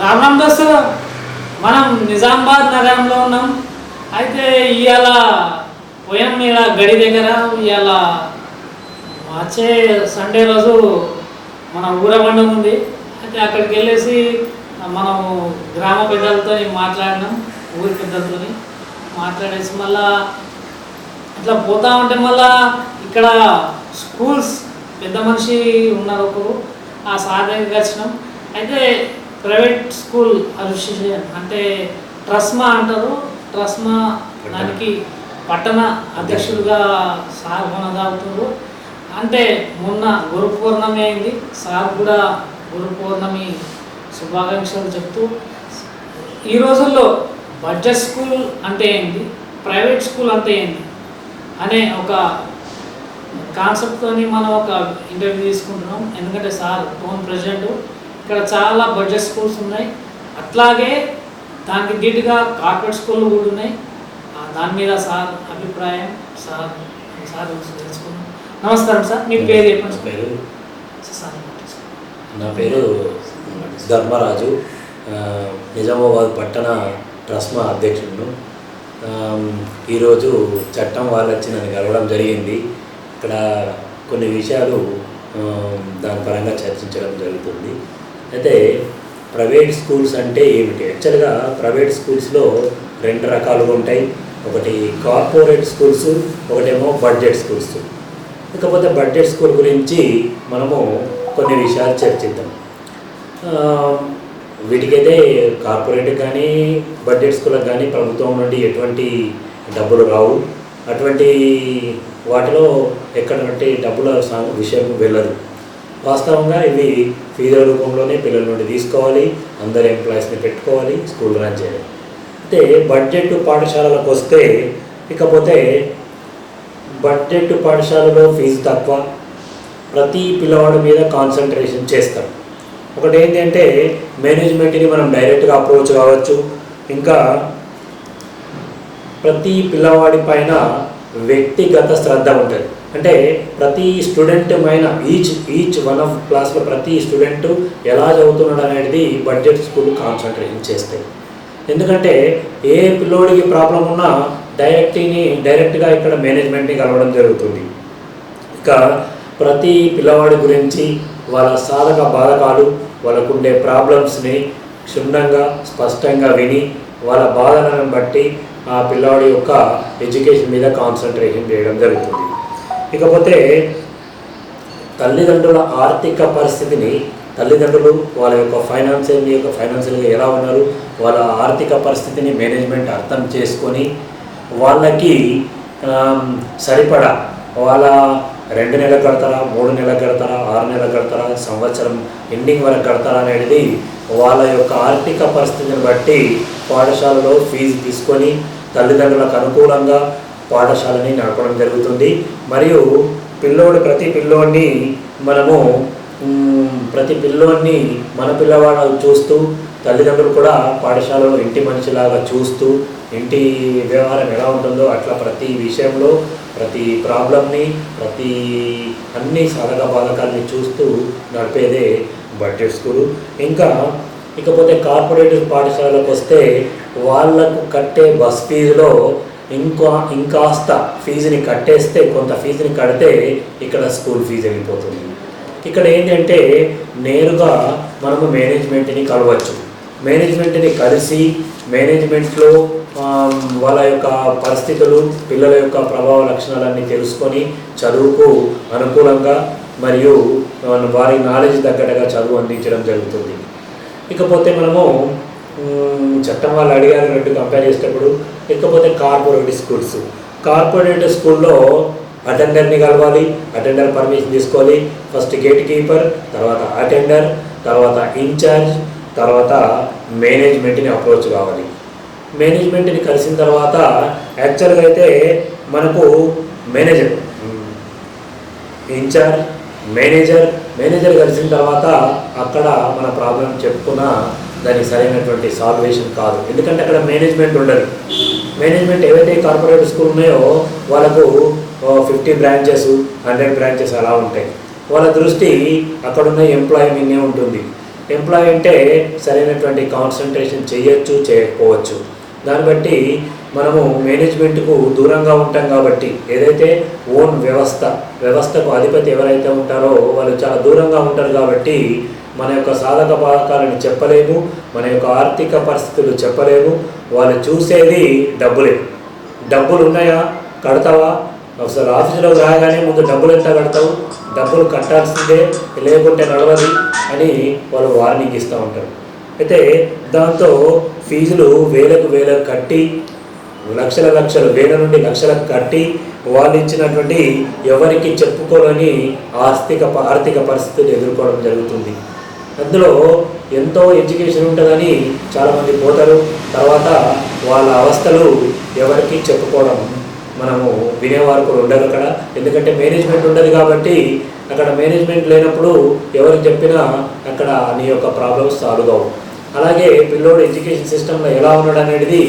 రామ్ రామ్ దోస్తులు మనం నిజామాబాద్ నగరంలో ఉన్నాం. అయితే ఇవాళ పోయాం మీద గడి దగ్గర ఇవాళ వచ్చే సండే రోజు మన ఊర ఉంది. అయితే అక్కడికి వెళ్ళేసి మనం గ్రామ పెద్దలతో మాట్లాడినాం ఊరి పెద్దలతో మాట్లాడేసి మళ్ళా ఇట్లా పోతా ఉంటే మళ్ళా ఇక్కడ స్కూల్స్ పెద్ద మనిషి ఉన్నారు ఒకరు. ఆ సార్ దగ్గరికి వచ్చినాం అయితే ప్రైవేట్ స్కూల్ అసోసియేషన్ అంటే ట్రస్మా అంటారు. ట్రస్మా దానికి పట్టణ అధ్యక్షుడిగా సార్ కొనసాగుతున్నారు అంటే మొన్న గురు పౌర్ణమి అయింది. సార్ కూడా గురు పౌర్ణమి శుభాకాంక్షలు చెప్తూ ఈ రోజుల్లో బడ్జెట్ స్కూల్ అంటే ఏంటి? ప్రైవేట్ స్కూల్ అంటే ఏంటి? అనే ఒక కాన్సెప్ట్తోని మనం ఒక ఇంటర్వ్యూ తీసుకుంటున్నాం. ఎందుకంటే సార్ టోన్ ప్రెసిడెంట్ ఇక్కడ చాలా బడ్జెట్ స్కూల్స్ ఉన్నాయి. అట్లాగే దానికి ధీటుగా కార్పొరేట్ స్కూళ్ళు కూడా ఉన్నాయి. దాని మీద సార్ అభిప్రాయం సార్ సార్ తెలుసుకున్నాం నమస్కారం సార్ మీ పేరు చెప్పండి పేరు నా పేరు ధర్మరాజు. నిజామాబాద్ పట్టణ ట్రస్మా అధ్యక్షుడును ఆమ్, ఈరోజు చట్టం వాళ్ళు వచ్చి నన్ను కలవడం జరిగింది. ఇక్కడ కొన్ని విషయాలు దాని పరంగా చర్చించడం జరుగుతుంది. అయితే ప్రైవేట్ స్కూల్స్ అంటే ఏమిటి? యాక్చువల్గా ప్రైవేట్ స్కూల్స్లో రెండు రకాలుగా ఉంటాయి. ఒకటి కార్పొరేట్ స్కూల్స్ ఒకటేమో బడ్జెట్ స్కూల్స్. ఇకపోతే బడ్జెట్ స్కూల్ గురించి మనము కొన్ని విషయాలు చర్చిద్దాం. వీటికైతే కార్పొరేట్ కానీ బడ్జెట్ స్కూళ్ళకి కానీ ప్రభుత్వం నుండి ఎటువంటి డబ్బులు రావు. అటువంటి వాటిలో ఎక్కడంటే డబ్బుల విషయం వెళ్ళదు. వాస్తవంగా ఇవి ఫీజుల రూపంలోనే పిల్లల నుండి తీసుకోవాలి అందరు ఎంప్లాయీస్ని పెట్టుకోవాలి స్కూల్ రన్ చేయాలి. అయితే బడ్జెట్ పాఠశాలలకు వస్తే ఇకపోతే బడ్జెట్ పాఠశాలలో ఫీజు తక్కువ ప్రతి పిల్లవాడి మీద కాన్సన్ట్రేషన్ చేస్తాం. ఒకటి ఏంటి అంటే మేనేజ్మెంట్ని మనం డైరెక్ట్గా అప్రోచ్ కావచ్చు ఇంకా ప్రతి పిల్లవాడి పైన వ్యక్తిగత శ్రద్ధ ఉంటుంది. అంటే ప్రతి స్టూడెంట్ పైన ఈచ్ ఈచ్ వన్ ఆఫ్ క్లాస్లో ప్రతి స్టూడెంట్ ఎలా చదువుతున్నాడు అనేది బడ్జెట్ స్కూల్ కాన్సన్ట్రేషన్ చేస్తాయి. ఎందుకంటే ఏ పిల్లోడికి ప్రాబ్లం ఉన్నా డైరెక్ట్ని డైరెక్ట్గా ఇక్కడ మేనేజ్మెంట్ని కలవడం జరుగుతుంది. ఇక ప్రతి పిల్లవాడి గురించి వాళ్ళ సాధక బాధకాలు వాళ్ళకుండే ప్రాబ్లమ్స్ని క్షుణ్ణంగా స్పష్టంగా విని వాళ్ళ బాధలను బట్టి ఆ పిల్లవాడి యొక్క ఎడ్యుకేషన్ మీద కాన్సన్ట్రేషన్ చేయడం జరుగుతుంది. ఇకపోతే తల్లిదండ్రుల ఆర్థిక పరిస్థితిని తల్లిదండ్రులు వాళ్ళ యొక్క ఫైనాన్షియల్ యొక్క ఫైనాన్షియల్గా ఎలా ఉన్నారు వాళ్ళ ఆర్థిక పరిస్థితిని మేనేజ్మెంట్ అర్థం చేసుకొని వాళ్ళకి సరిపడా వాళ్ళ రెండు నెలలు కడతారా మూడు నెలలు కడతారా ఆరు నెలలు కడతారా సంవత్సరం ఎండింగ్ వరకు కడతారా అనేది వాళ్ళ యొక్క ఆర్థిక పరిస్థితిని బట్టి పాఠశాలలో ఫీజు తీసుకొని తల్లిదండ్రులకు అనుకూలంగా పాఠశాలని నడపడం జరుగుతుంది. మరియు పిల్లోడు ప్రతి పిల్లోడిని మనము ప్రతి పిల్లోడిని మన పిల్లవాడు చూస్తూ తల్లిదండ్రులు కూడా పాఠశాలలో ఇంటి మనిషిలాగా చూస్తూ ఇంటి వ్యవహారం ఎలా ఉంటుందో అట్లా ప్రతి విషయంలో ప్రతి ప్రాబ్లమ్ని ప్రతి అన్ని సాధక బాధకాల్ని చూస్తూ నడిపేదే బడ్జెట్ స్కూలు. ఇంకా ఇకపోతే కార్పొరేటివ్ పాఠశాలకు వస్తే వాళ్ళకు కట్టే బస్ ఫీజులో ఇంకా ఇంకాస్త ఫీజుని కట్టేస్తే కొంత ఫీజుని కడితే ఇక్కడ స్కూల్ ఫీజు వెళ్ళిపోతుంది. ఇక్కడ ఏంటంటే నేరుగా మనము మేనేజ్మెంట్ని కలవచ్చు. మేనేజ్మెంట్ని కలిసి మేనేజ్మెంట్లో వాళ్ళ యొక్క పరిస్థితులు పిల్లల యొక్క ప్రభావ లక్షణాలన్నీ తెలుసుకొని చదువుకు అనుకూలంగా మరియు వారి నాలెడ్జ్ తగ్గట్టుగా చదువు అందించడం జరుగుతుంది. ఇకపోతే మనము చట్టం వాళ్ళు అడిగారు రెండు కంపేర్ చేసేటప్పుడు ఇకపోతే కార్పొరేట్ స్కూల్స్ కార్పొరేట్ స్కూల్లో అటెండర్ని కలవాలి అటెండర్ పర్మిషన్ తీసుకోవాలి. ఫస్ట్ గేట్ కీపర్ తర్వాత అటెండర్ తర్వాత ఇన్ఛార్జ్ తర్వాత మేనేజ్మెంట్ని అప్రోచ్ కావాలి. మేనేజ్మెంట్ని కలిసిన తర్వాత యాక్చువల్గా అయితే మనకు మేనేజర్. ఇన్ఛార్జ్ మేనేజర్ మేనేజర్ కలిసిన తర్వాత అక్కడ మన ప్రాబ్లం చెప్పుకున్న దానికి సరైనటువంటి సాల్వేషన్ కాదు. ఎందుకంటే అక్కడ మేనేజ్మెంట్ ఉండదు. మేనేజ్మెంట్ ఏవైతే కార్పొరేట్ స్కూల్ ఉన్నాయో వాళ్ళకు ఫిఫ్టీ బ్రాంచెస్ హండ్రెడ్ బ్రాంచెస్ అలా ఉంటాయి. వాళ్ళ దృష్టి అక్కడున్న ఎంప్లాయీ మీదే ఉంటుంది. ఎంప్లాయ్ అంటే సరైనటువంటి కాన్సన్ట్రేషన్ చేయొచ్చు చేయకపోవచ్చు. దాన్ని బట్టి మనము మేనేజ్మెంట్కు దూరంగా ఉంటాం కాబట్టి ఏదైతే ఓన్ వ్యవస్థ వ్యవస్థకు అధిపతి ఎవరైతే ఉంటారో వాళ్ళు చాలా దూరంగా ఉంటారు కాబట్టి మన యొక్క సాధక బాధకాలను చెప్పలేము మన యొక్క ఆర్థిక పరిస్థితులు చెప్పలేము వాళ్ళు చూసేది డబ్బులే. డబ్బులు ఉన్నాయా? కడతావా? అసలు ఆఫీసులో రాగానే ముందు డబ్బులు ఎంత కడతావు? డబ్బులు కట్టాల్సిందే లేకుంటే నడవది అని వాళ్ళు వార్నింగ్ ఇస్తూ ఉంటారు. అయితే దాంతో ఫీజులు వేలకు వేలకు కట్టి లక్షల లక్షలు వేల నుండి లక్షలకు కట్టి వాళ్ళు ఇచ్చినటువంటి ఎవరికి చెప్పుకోలేని ఆర్థిక ఆర్థిక పరిస్థితులు ఎదుర్కోవడం జరుగుతుంది. అందులో ఎంతో ఎడ్యుకేషన్ ఉంటుందని చాలామంది పోతారు. తర్వాత వాళ్ళ అవస్థలు ఎవరికి చెప్పుకోవడం మనము వినేవారు కూడా ఉండరు అక్కడ. ఎందుకంటే మేనేజ్మెంట్ ఉండదు కాబట్టి అక్కడ మేనేజ్మెంట్ లేనప్పుడు ఎవరు చెప్పినా అక్కడ నీ యొక్క ప్రాబ్లమ్స్ సాల్వ్ అవు అలాగే పిల్లోడు ఎడ్యుకేషన్ సిస్టంలో ఎలా ఉన్నాడు అనేది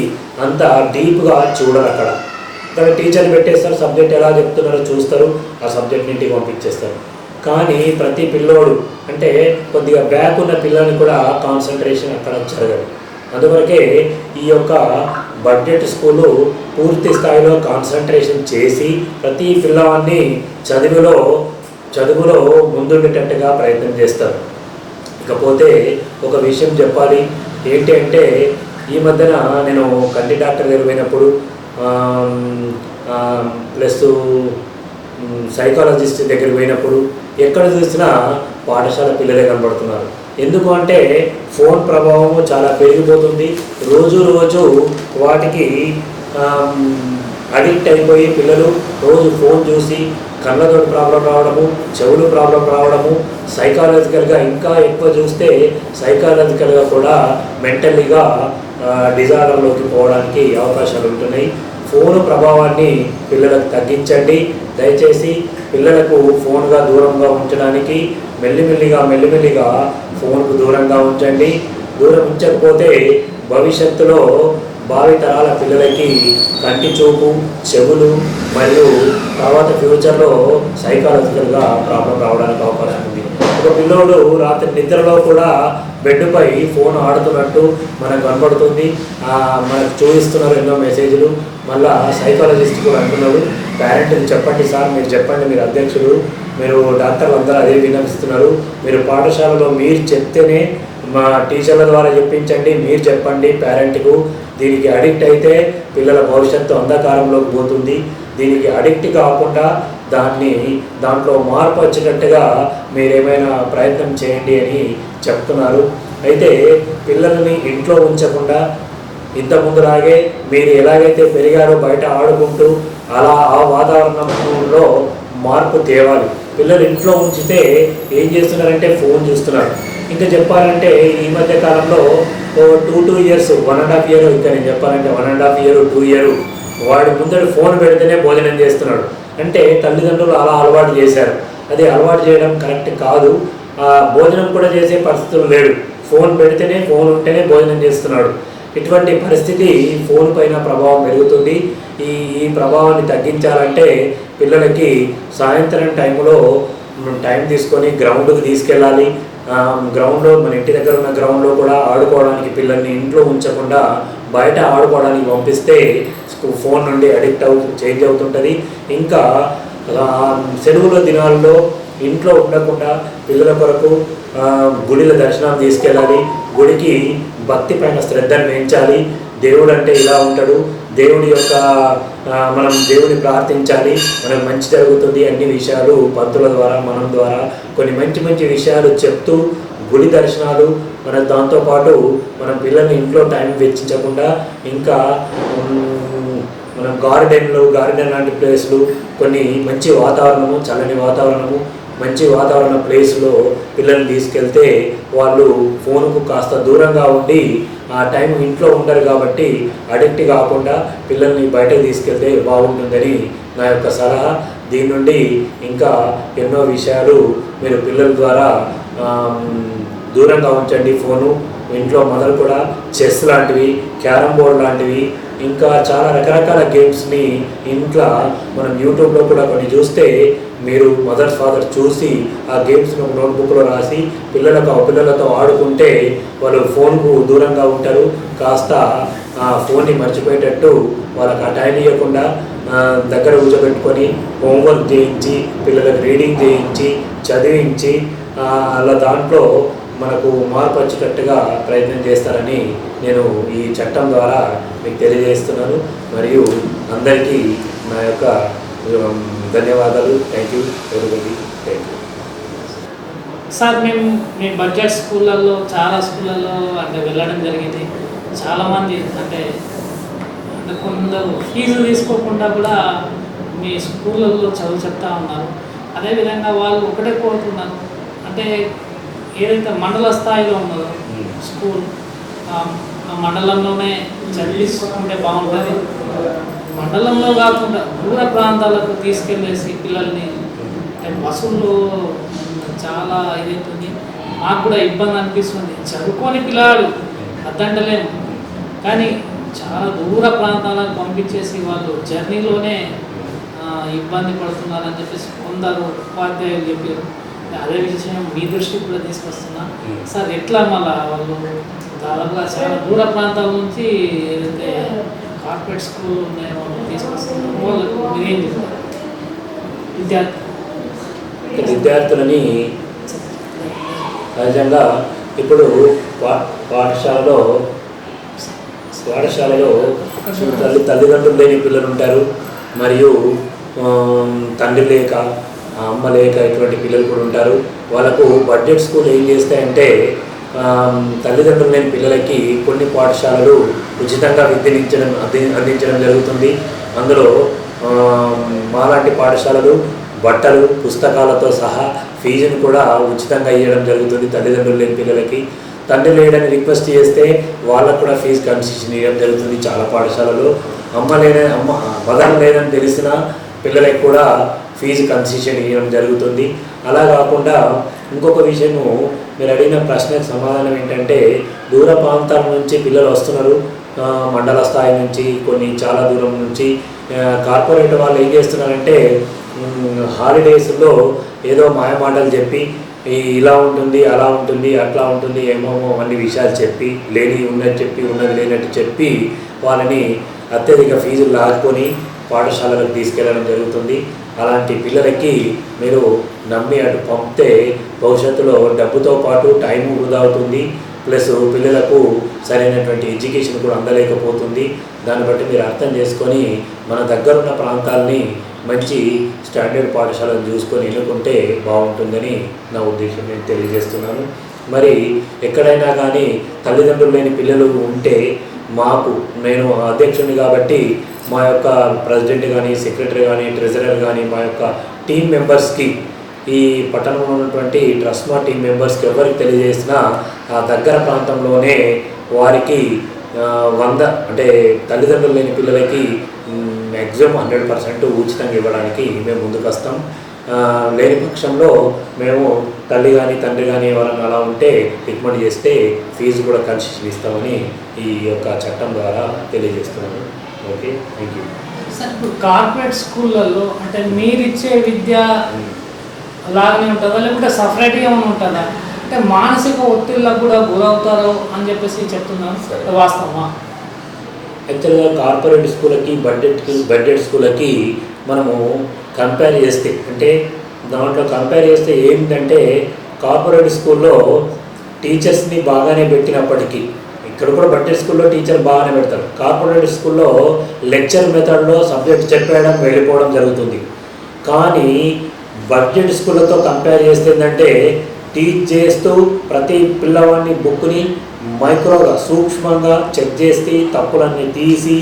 అంత డీప్గా చూడరు అక్కడ. ఇక్కడ టీచర్ పెట్టేస్తారు సబ్జెక్ట్ ఎలా చెప్తున్నారో చూస్తారు ఆ సబ్జెక్ట్ ఇంటికి పంపించేస్తారు. కానీ ప్రతి పిల్లోడు అంటే కొద్దిగా బ్యాక్ ఉన్న పిల్లల్ని కూడా కాన్సన్ట్రేషన్ అక్కడ జరగదు. అందువరకే ఈ యొక్క బడ్జెట్ స్కూలు పూర్తి స్థాయిలో కాన్సన్ట్రేషన్ చేసి ప్రతి పిల్లవాడిని చదువులో చదువులో ముందుండేటట్టుగా ప్రయత్నం చేస్తారు. ఇకపోతే ఒక విషయం చెప్పాలి. ఏంటి అంటే ఈ మధ్యన నేను కంటి డాక్టర్ దగ్గర పోయినప్పుడు ప్లస్ సైకాలజిస్ట్ దగ్గర పోయినప్పుడు ఎక్కడ చూసినా పాఠశాల పిల్లలే కనబడుతున్నారు. ఎందుకు అంటే ఫోన్ ప్రభావం చాలా పెరిగిపోతుంది. రోజు రోజు వాటికి అడిక్ట్ అయిపోయి పిల్లలు రోజు ఫోన్ చూసి కళ్ళతో ప్రాబ్లం రావడము చెవులు ప్రాబ్లం రావడము సైకాలజికల్గా ఇంకా ఎక్కువ చూస్తే సైకాలజికల్గా కూడా మెంటల్లీగా డిజార్డర్లోకి పోవడానికి అవకాశాలు ఉంటున్నాయి. ఫోన్ ప్రభావాన్ని పిల్లలకు తగ్గించండి. దయచేసి పిల్లలకు ఫోన్గా దూరంగా ఉంచడానికి మెల్లిమెల్లిగా మెల్లిమెల్లిగా ఫోన్కు దూరంగా ఉంచండి. దూరం ఉంచకపోతే భవిష్యత్తులో భావి తరాల పిల్లలకి కంటి చూపు చెవులు మరియు తర్వాత ఫ్యూచర్లో సైకాలజికల్గా ప్రాబ్లం రావడానికి అవకాశం ఉంది. ఒక పిల్లోడు రాత్రి నిద్రలో కూడా బెడ్పై ఫోన్ ఆడుతున్నట్టు మనకు కనబడుతుంది. మనకు చూపిస్తున్నారు ఎన్నో మెసేజ్లు మళ్ళా సైకాలజిస్ట్ కూడా అంటున్నారు పేరెంట్ని చెప్పండి సార్ మీరు చెప్పండి మీరు అధ్యక్షుడు మీరు డాక్టర్లు అందరూ అదే విన్నపిస్తున్నారు మీరు పాఠశాలలో మీరు చెప్తేనే మా టీచర్ల ద్వారా చెప్పించండి మీరు చెప్పండి పేరెంట్కు. దీనికి అడిక్ట్ అయితే పిల్లల భవిష్యత్తు అంధకారంలోకి పోతుంది. దీనికి అడిక్ట్ కాకుండా దాన్ని దాంట్లో మార్పు వచ్చేటట్టుగా మీరేమైనా ప్రయత్నం చేయండి అని చెప్తున్నారు. అయితే పిల్లల్ని ఇంట్లో ఉంచకుండా ఇంతకుముందులాగే మీరు ఎలాగైతే పెరిగారో బయట ఆడుకుంటూ అలా ఆ వాతావరణంలో మార్పు తేవాలి. పిల్లలు ఇంట్లో ఉంచితే ఏం చేస్తున్నారంటే ఫోన్ చూస్తున్నారు. ఇంకా చెప్పాలంటే ఈ మధ్య కాలంలో ఓ two two years one and half year ఇంకా నేను చెప్పాలంటే one and half year two year వాడు ముందడు ఫోన్ పెడితేనే భోజనం చేస్తున్నాడు. అంటే తల్లిదండ్రులు అలా అలవాటు చేశారు. అది అలవాటు చేయడం కరెక్ట్ కాదు. భోజనం కూడా చేసే పరిస్థితులు లేడు. ఫోన్ పెడితేనే ఫోన్ ఉంటేనే భోజనం చేస్తున్నాడు. ఇటువంటి పరిస్థితి ఫోన్ పైన ప్రభావం పెరుగుతుంది. ఈ ఈ ప్రభావాన్ని తగ్గించాలంటే పిల్లలకి సాయంత్రం టైంలో టైం తీసుకొని గ్రౌండ్కి తీసుకెళ్ళాలి. గ్రౌండ్లో మన ఇంటి దగ్గర ఉన్న గ్రౌండ్లో కూడా ఆడుకోవడానికి పిల్లల్ని ఇంట్లో ఉంచకుండా బయట ఆడుకోవడానికి పంపిస్తే ఫోన్ నుండి అడిక్ట్ అవు చేంజ్ అవుతుంటుంది. ఇంకా సెలవుల దినాల్లో ఇంట్లో ఉండకుండా పిల్లల కొరకు గుడిల దర్శనం తీసుకెళ్ళాలి. గుడికి భక్తి పైన శ్రద్ధను పెంచాలి దేవుడు అంటే ఇలా ఉంటాడు. దేవుడి యొక్క మనం దేవుని ప్రార్థించాలి మనకు మంచి జరుగుతుంది అన్ని విషయాలు పంతుల ద్వారా మనం ద్వారా. కొన్ని మంచి మంచి విషయాలు చెప్తూ గుడి దర్శనాలు మన దాంతోపాటు మన పిల్లల్ని ఇంట్లో టైం వెచ్చించకుండా ఇంకా మనం గార్డెన్లు గార్డెన్ లాంటి ప్లేస్లు కొన్ని మంచి వాతావరణము చల్లని వాతావరణము మంచి వాతావరణ ప్లేస్లో పిల్లల్ని తీసుకెళ్తే వాళ్ళు ఫోన్కు కాస్త దూరంగా ఉండి ఆ టైం ఇంట్లో ఉండరు కాబట్టి అడిక్ట్ కాకుండా పిల్లల్ని బయటకు తీసుకెళ్తే బాగుంటుందని నా యొక్క సలహా. దీని నుండి ఇంకా ఎన్నో విషయాలు మీరు పిల్లల ద్వారా దూరంగా ఉంచండి ఫోను. ఇంట్లో మొదలు కూడా చెస్ లాంటివి క్యారమ్ బోర్డ్ లాంటివి ఇంకా చాలా రకరకాల గేమ్స్ని ఇంట్లో మనం యూట్యూబ్లో కూడా కొన్ని చూస్తే మీరు మదర్ ఫాదర్ చూసి ఆ గేమ్స్ నోట్బుక్లో రాసి పిల్లలకు ఆ పిల్లలతో ఆడుకుంటే వాళ్ళు ఫోన్కు దూరంగా ఉంటారు. కాస్త ఆ ఫోన్ని మర్చిపోయేటట్టు వాళ్ళకి ఆ టైం ఇవ్వకుండా దగ్గర కూర్చోబెట్టుకొని హోంవర్క్ చేయించి పిల్లలకు రీడింగ్ చేయించి చదివించి అలా దాంట్లో మనకు మార్పు వచ్చేటట్టుగా ప్రయత్నం చేస్తారని నేను ఈ చట్టం ద్వారా మీకు తెలియజేస్తున్నాను. మరియు అందరికీ నా యొక్క ధన్యవాదాలు. Thank you everybody thank you sir మేము మీ బడ్జెట్ స్కూళ్ళల్లో చాలా స్కూళ్ళల్లో అంటే వెళ్ళడం జరిగింది. చాలామంది అంటే అంటే కొందరు ఫీజు తీసుకోకుండా కూడా మీ స్కూళ్ళల్లో చదువు చెప్తా ఉన్నారు. అదేవిధంగా వాళ్ళు ఒకటే కోరుతున్నారు. అంటే ఏదైతే మండల స్థాయిలో ఉన్నదో స్కూల్ ఆ ఆ మండలంలోనే చదివించుకుంటే బాగుంటుంది. మండలంలో కాకుండా దూర ప్రాంతాలకు తీసుకెళ్ళేసి పిల్లల్ని బస్సుల్లో చాలా ఇదవుతుంది నాకు కూడా ఇబ్బంది అనిపిస్తుంది. చదువుకొని పిల్లాడు అద్దంటలేము కానీ చాలా దూర ప్రాంతాలకు పంపించేసి వాళ్ళు జర్నీలోనే ఇబ్బంది పడుతున్నారని చెప్పేసి కొందరు ఉపాధ్యాయులు చెప్పారు. అదే విషయం మీ దృష్టికి కూడా తీసుకొస్తున్నా. సార్ ఎట్లా మళ్ళా వాళ్ళు? దాదాపుగా చాలా దూర ప్రాంతాల నుంచి ఏదైతే కార్పొరేట్ స్కూల్ నేను తీసుకొస్తున్నాను విద్యార్థి విద్యార్థులని సహజంగా ఇప్పుడు పా పాఠశాలలో పాఠశాలలో తల్లి తల్లిదండ్రులు లేని పిల్లలు ఉంటారు. మరియు తండ్రి లేక అమ్మ లేక ఇటువంటి పిల్లలు కూడా ఉంటారు. వాళ్ళకు బడ్జెట్ స్కూల్ ఏం చేస్తాయంటే తల్లిదండ్రులు లేని పిల్లలకి కొన్ని పాఠశాలలు ఉచితంగా విద్యనిచ్చడం అంది అందించడం జరుగుతుంది. అందులో మాలాంటి పాఠశాలలు బట్టలు పుస్తకాలతో సహా ఫీజును కూడా ఉచితంగా ఇవ్వడం జరుగుతుంది తల్లిదండ్రులు లేని పిల్లలకి. తండ్రి లేడని రిక్వెస్ట్ చేస్తే వాళ్ళకు కూడా ఫీజు కన్సెషన్ ఇవ్వడం జరుగుతుంది చాలా పాఠశాలలో అమ్మ లేని అమ్మ మదన లేదని తెలిసిన పిల్లలకు కూడా ఫీజు కన్సెషన్ ఇవ్వడం జరుగుతుంది. అలా కాకుండా ఇంకొక విషయము మీరు అడిగిన ప్రశ్నకు సమాధానం ఏంటంటే దూర ప్రాంతాల నుంచి పిల్లలు వస్తున్నారు. మండల స్థాయి నుంచి కొన్ని చాలా దూరం నుంచి కార్పొరేట్ వాళ్ళు ఏం చేస్తున్నారంటే హాలిడేస్లో ఏదో మాయమాటలు చెప్పి ఇలా ఉంటుంది అలా ఉంటుంది అట్లా ఉంటుంది ఏమేమో అన్ని విషయాలు చెప్పి లేని ఉన్నది చెప్పి ఉన్నది లేనట్టు చెప్పి వాళ్ళని అత్యధిక ఫీజులు లాక్కొని పాఠశాలలకు తీసుకెళ్ళడం జరుగుతుంది. అలాంటి పిల్లలకి మీరు నమ్మి అటు పంపితే భవిష్యత్తులో డబ్బుతో పాటు టైం వృధా అవుతుంది. ప్లస్ పిల్లలకు సరైనటువంటి ఎడ్యుకేషన్ కూడా అందలేకపోతుంది. దాన్ని బట్టి మీరు అర్థం చేసుకొని మన దగ్గరున్న ప్రాంతాలని మంచి స్టాండర్డ్ పాఠశాలను చూసుకొని ఎన్నుకుంటే బాగుంటుందని నా ఉద్దేశం నేను తెలియజేస్తున్నాను. మరి ఎక్కడైనా కానీ తల్లిదండ్రులు లేని పిల్లలు ఉంటే మాకు నేను అధ్యక్షుడిని కాబట్టి మా యొక్క ప్రెసిడెంట్ కానీ సెక్రటరీ కానీ ట్రెజరర్ కానీ మా యొక్క టీం మెంబర్స్కి ఈ పట్టణంలో ఉన్నటువంటి ట్రస్మా టీం మెంబర్స్కి ఎవరికి తెలియజేసినా ఆ దగ్గర ప్రాంతంలోనే వారికి వంద అంటే తల్లిదండ్రులు లేని పిల్లలకి మ్యాక్సిమం హండ్రెడ్ పర్సెంట్ ఉచితంగా ఇవ్వడానికి మేము ముందుకు వస్తాం లేని పక్షంలో మేము తల్లి కానీ తండ్రి కానీ ఎవరైనా అలా ఉంటే రికమెండ్ చేస్తే ఫీజు కూడా కన్సెషన్ ఇస్తామని ఈ యొక్క చట్టం ద్వారా తెలియజేస్తున్నాను. ఓకే థ్యాంక్ యూ సార్ ఇప్పుడు కార్పొరేట్ స్కూళ్ళల్లో అంటే మీరు ఇచ్చే విద్య లాగానే ఉంటుందా? లేకుంటే సపరేట్గా ఏమైనా ఉంటుందా? అంటే మానసిక ఒత్తిళ్ళకు కూడా గురవుతారు అని చెప్పేసి చెప్తున్నాను సరే. వాస్తవమా? యాక్చువల్గా కార్పొరేట్ స్కూళ్ళకి బడ్జెట్కి బడ్జెట్ స్కూళ్ళకి మనము కంపేర్ చేస్తే అంటే దాంట్లో కంపేర్ చేస్తే ఏంటంటే కార్పొరేట్ స్కూల్లో టీచర్స్ని బాగానే పెట్టినప్పటికీ ఇక్కడ కూడా బడ్జెట్ స్కూల్లో టీచర్ బాగానే పెడతారు. కార్పొరేట్ స్కూల్లో లెక్చర్ మెథడ్లో సబ్జెక్ట్ చెప్పేయడం వెళ్ళిపోవడం జరుగుతుంది. కానీ బడ్జెట్ స్కూళ్ళతో కంపేర్ చేస్తే ఏంటంటే టీచ్ చేస్తూ ప్రతి పిల్లవాడిని బుక్ని మైక్రోగా సూక్ష్మంగా చెక్ చేసి తప్పులన్నీ తీసి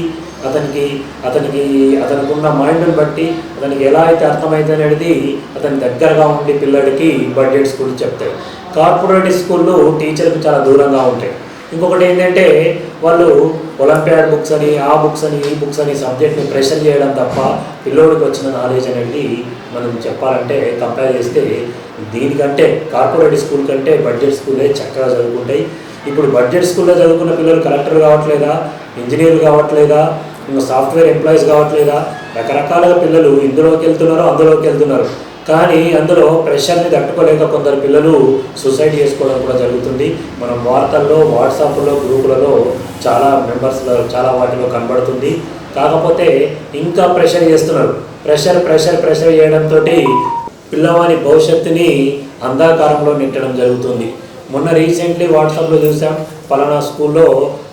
అతనికి అతనికి అతనికి ఉన్న మైండ్ని బట్టి అతనికి ఎలా అయితే అర్థమైతే అనేది అతని దగ్గరగా ఉండి పిల్లడికి బడ్జెట్ స్కూల్ చెప్తాయి. కార్పొరేట్ స్కూళ్ళు టీచర్కి చాలా దూరంగా ఉంటాయి. ఇంకొకటి ఏంటంటే వాళ్ళు ఒలింపియాడ్ బుక్స్ అని ఆ బుక్స్ అని ఈ బుక్స్ అని సబ్జెక్ట్ని ప్రెషర్ చేయడం తప్ప పిల్లోడికి వచ్చిన నాలెడ్జ్ అనేది మనం చెప్పాలంటే కంపేర్ చేస్తే దీనికంటే కార్పొరేట్ స్కూల్ కంటే బడ్జెట్ స్కూలే చక్కగా చదువుకుంటాయి. ఇప్పుడు బడ్జెట్ స్కూల్లో చదువుకున్న పిల్లలు కలెక్టర్ కావట్లేదా? ఇంజనీర్ కావట్లేదా? ఇంకా సాఫ్ట్వేర్ ఎంప్లాయీస్ కావట్లేదా? రకరకాలుగా పిల్లలు ఇందులోకి వెళ్తున్నారు అందులోకి వెళ్తున్నారు. కానీ అందులో ప్రెషర్ని తట్టుకోలేక కొందరు పిల్లలు సూసైడ్ చేసుకోవడం కూడా జరుగుతుంది. మనం వార్తల్లో వాట్సాప్లో గ్రూపులలో చాలా మెంబర్స్లో చాలా వాటిలో కనబడుతుంది. కాకపోతే ఇంకా ప్రెషర్ చేస్తున్నారు. ప్రెషర్ ప్రెషర్ ప్రెషర్ చేయడంతో పిల్లవాని భవిష్యత్తుని అంధాకారంలో నెట్టడం జరుగుతుంది. మొన్న రీసెంట్లీ వాట్సాప్లో చూసాం పలానా స్కూల్లో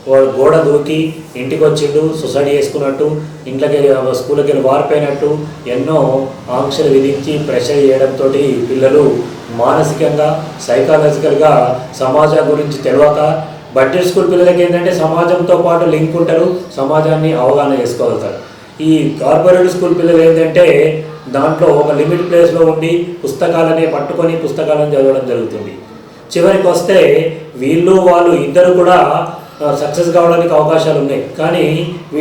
వాడు గోడ దూకి ఇంటికి వచ్చిండు సుసైడ్ చేసుకున్నట్టు ఇంట్లోకి వెళ్ళి స్కూల్కి వెళ్ళి వారిపోయినట్టు ఎన్నో ఆంక్షలు విధించి ప్రెషర్ చేయడంతో పిల్లలు మానసికంగా సైకాలజికల్గా సమాజం గురించి తెలియక బడ్జెట్ స్కూల్ పిల్లలకి ఏంటంటే సమాజంతో పాటు లింక్ ఉంటారు సమాజాన్ని అవగాహన చేసుకోగలుగుతారు. ఈ కార్పొరేట్ స్కూల్ పిల్లలు ఏంటంటే దాంట్లో ఒక లిమిట్ ప్లేస్లో ఉండి పుస్తకాలనే పట్టుకొని పుస్తకాలను చదవడం జరుగుతుంది. చివరికి వస్తే వీళ్ళు వాళ్ళు ఇద్దరు కూడా సక్సెస్ కావడానికి అవకాశాలు ఉన్నాయి కానీ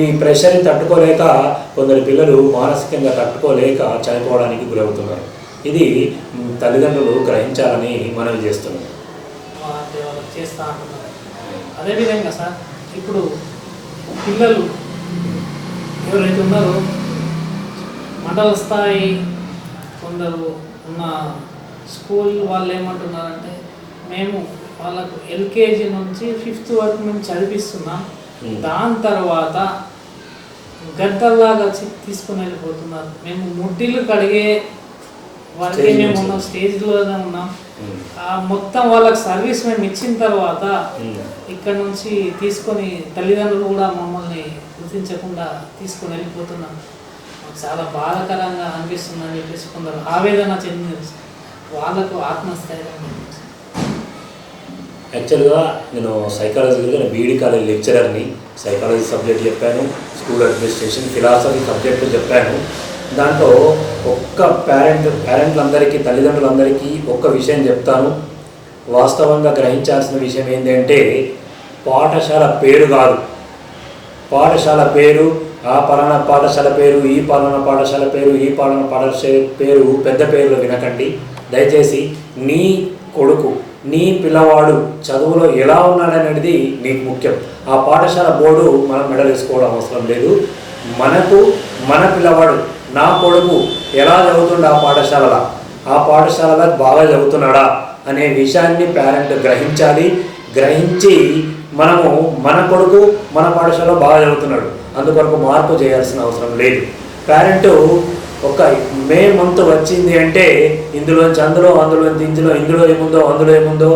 ఈ ప్రెషర్ని తట్టుకోలేక కొందరు పిల్లలు మానసికంగా తట్టుకోలేక చనిపోవడానికి గురవుతున్నారు. ఇది తల్లిదండ్రులు గ్రహించాలని మనం చేస్తున్నాం వాళ్ళకి చేస్తా అంటున్నారు. అదేవిధంగా సార్ ఇప్పుడు పిల్లలు ఎవరైతే ఉన్నారో మండల స్థాయి కొందరు ఉన్న స్కూల్ వాళ్ళు ఏమంటున్నారంటే మేము వాళ్ళకు ఎల్కేజీ నుంచి ఫిఫ్త్ వరకు మేము చదివిస్తున్నాం. దాని తర్వాత గద్దల్లాగా తీసుకుని వెళ్ళిపోతున్నారు మేము ముడ్డిలు కడిగే Stage మేము. ఉన్నాం స్టేజ్లోనే ఉన్నాం ఆ మొత్తం వాళ్ళకి సర్వీస్ మేము ఇచ్చిన తర్వాత. ఇక్కడ నుంచి తీసుకొని తల్లిదండ్రులు కూడా మమ్మల్ని గుర్తించకుండా తీసుకొని వెళ్ళిపోతున్నాం చాలా బాధాకరంగా అనిపిస్తుంది అని చెప్పేసి కొందరు ఆవేదన చెందింది వాళ్ళకు ఆత్మస్థైర్యం. యాక్చువల్గా నేను సైకాలజీ నేను బీఈడి కాలేజ్ లెక్చరర్ని సైకాలజీ సబ్జెక్ట్ చెప్పాను స్కూల్ అడ్మినిస్ట్రేషన్ ఫిలాసఫీ సబ్జెక్టు చెప్పాను. దాంట్లో ఒక్క పేరెంట్ పేరెంట్లందరికీ తల్లిదండ్రులందరికీ ఒక్క విషయం చెప్తాను. వాస్తవంగా గ్రహించాల్సిన విషయం ఏంటంటే పాఠశాల పేరు కాదు. పాఠశాల పేరు ఆ పలానా పాఠశాల పేరు ఈ పలానా పాఠశాల పేరు ఈ పలానా పాఠశాల పేరు పెద్ద పేర్లు వినకండి. దయచేసి నీ కొడుకు నీ పిల్లవాడు చదువులో ఎలా ఉన్నాడనేది నీకు ముఖ్యం. ఆ పాఠశాల బోర్డు మనం మెడలేసుకోవడం అవసరం లేదు. మనకు మన పిల్లవాడు నా కొడుకు ఎలా చదువుతుండ ఆ పాఠశాలలో? ఆ పాఠశాలలో బాగా చదువుతున్నాడా? అనే విషయాన్ని పేరెంట్ గ్రహించాలి. గ్రహించి మనము మన కొడుకు మన పాఠశాలలో బాగా చదువుతున్నాడు. అందుకొరకు మార్పు చేయాల్సిన అవసరం లేదు. పేరెంట్ ఒక మే మంత్ వచ్చింది అంటే ఇందులోంచి అందులో అందులో ఇందులో ఇందులో ఏముందో అందులో ఏముందో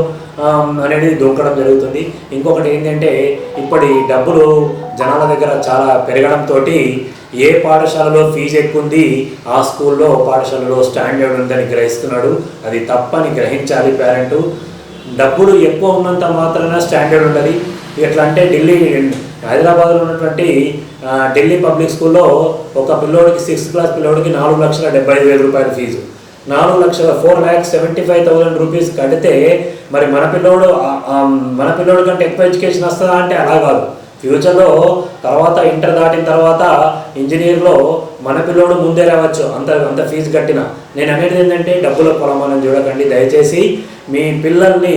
అనేది దూకడం జరుగుతుంది. ఇంకొకటి ఏంటంటే ఇప్పటి డబ్బులు జనాల దగ్గర చాలా పెరగడంతో ఏ పాఠశాలలో ఫీజు ఎక్కువ ఉంది ఆ స్కూల్లో పాఠశాలలో స్టాండర్డ్ ఉందని గ్రహిస్తున్నాడు. అది తప్పని గ్రహించాలి పేరెంటు. డబ్బులు ఎక్కువ ఉన్నంత మాత్రాన స్టాండర్డ్ ఉండాలి. ఎట్లా అంటే ఢిల్లీ హైదరాబాద్లో ఉన్నటువంటి ఢిల్లీ పబ్లిక్ స్కూల్లో ఒక పిల్లోడికి సిక్స్త్ క్లాస్ పిల్లోడికి నాలుగు లక్షల డెబ్బై ఐదు వేల రూపాయల ఫీజు. నాలుగు లక్షల four lakhs seventy five thousand rupees కడితే మరి మన పిల్లోడు మన పిల్లోడు కంటే ఎక్కువ ఎడ్యుకేషన్ వస్తుందా అంటే అలా కాదు. ఫ్యూచర్లో తర్వాత ఇంటర్ దాటిన తర్వాత ఇంజనీర్లో మన పిల్లోడు ముందే రావచ్చు అంత అంత ఫీజు కట్టిన. నేను అనేది ఏంటంటే డబ్బుల పొలమానం చూడకండి. దయచేసి మీ పిల్లల్ని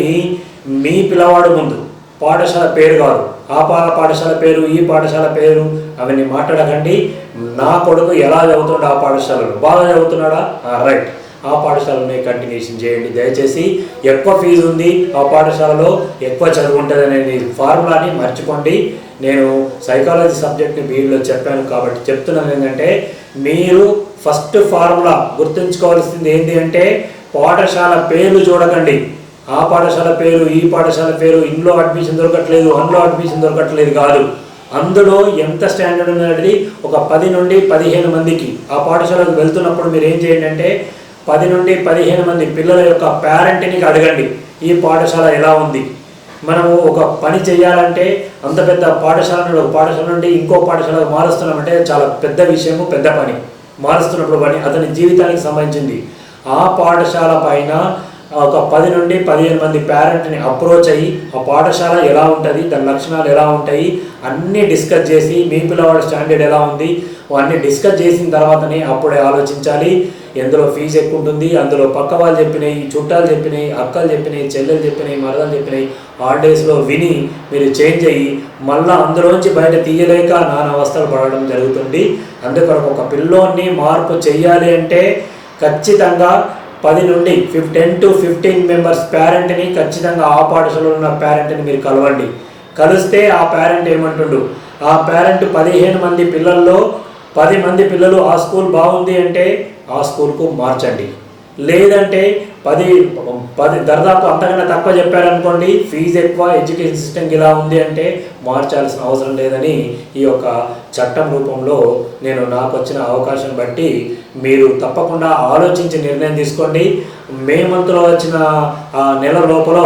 మీ పిల్లవాడు ముందు. పాఠశాల పేరు కాదు. ఆ పాల పాఠశాల పేరు ఈ పాఠశాల పేరు అవన్నీ మాట్లాడకండి. నా కొడుకు ఎలా చదువుతుండో ఆ పాఠశాలలో. బాగా చదువుతున్నాడా? రైట్ ఆ పాఠశాలనే కంటిన్యూషన్ చేయండి. దయచేసి ఎక్కువ ఫీజు ఉంది ఆ పాఠశాలలో ఎక్కువ చదువు ఉంటుంది అనే ఫార్ములాని మర్చిపోండి. నేను సైకాలజీ సబ్జెక్ట్ని బీఈడిలో చెప్పాను కాబట్టి చెప్తున్నాను ఏంటంటే మీరు ఫస్ట్ ఫార్ములా గుర్తుంచుకోవాల్సింది ఏంటి అంటే పాఠశాల పేర్లు చూడకండి. ఆ పాఠశాల పేరు ఈ పాఠశాల పేరు ఇందులో అడ్మిషన్ దొరకట్లేదు అందులో అడ్మిషన్ దొరకట్లేదు కాదు. అందులో ఎంత స్టాండర్డ్ ఉన్నది ఒక పది నుండి పదిహేను మందికి. ఆ పాఠశాలకు వెళ్తున్నప్పుడు మీరు ఏం చేయండి అంటే పది నుండి పదిహేను మంది పిల్లల యొక్క పేరెంట్ని అడగండి ఈ పాఠశాల ఎలా ఉంది? మనము ఒక పని చేయాలంటే అంత పెద్ద పాఠశాల నుండి ఒక పాఠశాల నుండి ఇంకో పాఠశాలకు మారుస్తున్నామంటే చాలా పెద్ద విషయము పెద్ద పని. మారుస్తున్నప్పుడు పని అతని జీవితానికి సంబంధించింది. ఆ పాఠశాల పైన ఒక పది నుండి పదిహేను మంది పేరెంట్ని అప్రోచ్ అయ్యి ఆ పాఠశాల ఎలా ఉంటుంది? దాని లక్షణాలు ఎలా ఉంటాయి? అన్నీ డిస్కస్ చేసి మీ పిల్లవాడి స్టాండర్డ్ ఎలా ఉంది? అన్నీ డిస్కస్ చేసిన తర్వాతనే అప్పుడే ఆలోచించాలి. ఎందులో ఫీజు ఎక్కువ ఉంటుంది? అందులో పక్క వాళ్ళు చెప్పినాయి చుట్టాలు చెప్పినాయి అక్కలు చెప్పినాయి చెల్లెలు చెప్పినాయి మరదలు చెప్పినాయి హాలిడేస్లో విని మీరు చేంజ్ అయ్యి మళ్ళీ అందులోంచి బయట తీయలేక నానా అవస్థలు పడడం జరుగుతుంది. అందుకొరకు ఒక పిల్లోని మార్పు చేయాలి అంటే ఖచ్చితంగా పది నుండి ఫిఫ్ టెన్ టు ఫిఫ్టీన్ మెంబర్స్ పేరెంట్ని ఖచ్చితంగా ఆ పాఠశాలలో ఉన్న పేరెంట్ని మీరు కలవండి. కలిస్తే ఆ పేరెంట్ ఏమంటుండు? ఆ పేరెంట్ పదిహేను మంది పిల్లల్లో పది మంది పిల్లలు ఆ స్కూల్ బాగుంది అంటే ఆ స్కూల్కు మార్చండి. లేదంటే పది పది దర్దాపు అంతకన్నా తక్కువ చెప్పారనుకోండి ఫీజు ఎక్కువ ఎడ్యుకేషన్ సిస్టమ్కి ఇలా ఉంది అంటే మార్చాల్సిన అవసరం లేదని ఈ యొక్క చట్టం రూపంలో నేను నాకు వచ్చిన అవకాశం బట్టి మీరు తప్పకుండా ఆలోచించి నిర్ణయం తీసుకోండి. మే మంత్లో వచ్చిన నెల లోపల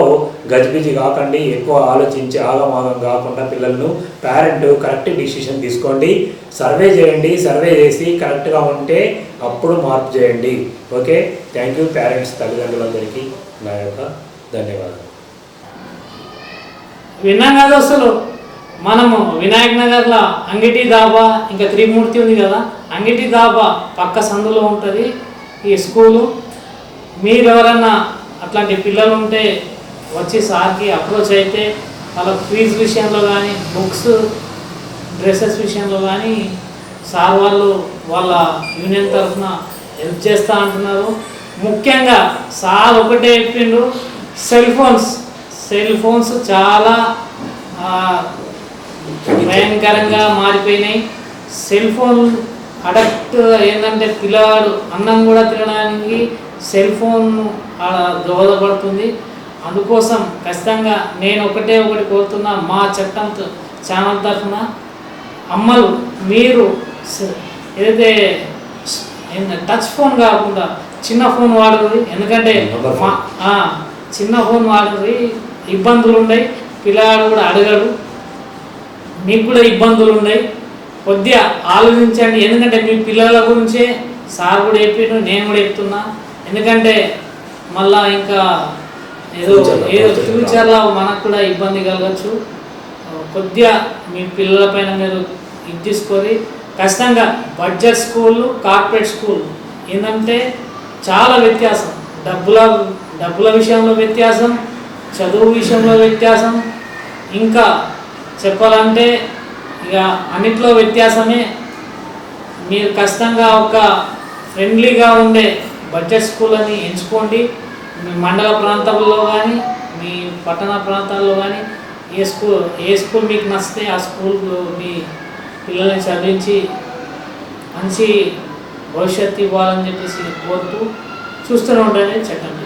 గజిబిజి కాకండి. ఎక్కువ ఆలోచించి ఆగమాగం కాకుండా పిల్లలను పేరెంట్ కరెక్ట్ డిసిషన్ తీసుకోండి. సర్వే చేయండి. సర్వే చేసి కరెక్ట్గా ఉంటే అప్పుడు మార్పు చేయండి. ఓకే? థ్యాంక్ యూ పేరెంట్స్ తల్లిదండ్రులందరికీ. నా యొక్క ధన్యవాదాలు. విన్నాం కదా అసలు? మనము వినాయక నగర్లో అంగిటి దాబా ఇంకా త్రిమూర్తి ఉంది కదా అంగిటి దాబా పక్క సందులో ఉంటుంది ఈ స్కూలు. మీరు ఎవరన్నా అట్లాంటి పిల్లలు ఉంటే వచ్చి సార్కి అప్రోచ్ అయితే వాళ్ళ ఫీజు విషయంలో కానీ బుక్స్ డ్రెస్సెస్ విషయంలో కానీ సార్ వాళ్ళు వాళ్ళ యూనియన్ తరఫున హెల్ప్ చేస్తా అంటున్నారు. ముఖ్యంగా సార్ ఒకటే చెప్పిండు సెల్ ఫోన్స్. సెల్ ఫోన్స్ చాలా భయంకరంగా మారిపోయినాయి. సెల్ ఫోన్ అడక్ట్ ఏంటంటే పిల్లవాడు అన్నం కూడా తినడానికి సెల్ ఫోన్ దోహదపడుతుంది. అందుకోసం ఖచ్చితంగా నేను ఒకటే ఒకటి కోరుతున్నా మా చట్టం ఛానల్ తరఫున అమ్మలు మీరు ఏదైతే టచ్ ఫోన్ కాకుండా చిన్న ఫోన్ వాడుతుంది. ఎందుకంటే చిన్న ఫోన్ వాడుతుంది. ఇబ్బందులు ఉన్నాయి పిల్లవాడు కూడా అడగడు. మీకు కూడా ఇబ్బందులు ఉన్నాయి. కొద్దిగా ఆలోచించండి. ఎందుకంటే మీ పిల్లల గురించే సార్ కూడా చెప్పిండు నేను కూడా చెప్తున్నా. ఎందుకంటే మళ్ళా ఇంకా ఏదో ఏదో. ఫ్యూచర్లో మనకు కూడా ఇబ్బంది కలగచ్చు. కొద్దిగా మీ పిల్లల పైన మీరు ఇది తీసుకొని ఖచ్చితంగా బడ్జెట్ స్కూళ్ళు కార్పొరేట్ స్కూల్ ఏంటంటే చాలా వ్యత్యాసం. డబ్బుల డబ్బుల విషయంలో వ్యత్యాసం చదువు విషయంలో వ్యత్యాసం ఇంకా చెప్పాలంటే ఇక అన్నిట్లో వ్యత్యాసమే. మీరు ఖచ్చితంగా ఒక ఫ్రెండ్లీగా ఉండే బడ్జెట్ స్కూల్ అని ఎంచుకోండి. మీ మండల ప్రాంతంలో కానీ మీ పట్టణ ప్రాంతాల్లో కానీ ఏ స్కూల్ ఏ స్కూల్ మీకు నచ్చితే ఆ స్కూల్ మీ పిల్లల్ని చదివించి మంచి భవిష్యత్తు ఇవ్వాలని చెప్పేసి కోరుతూ చూస్తూనే ఉండండి. చెప్పండి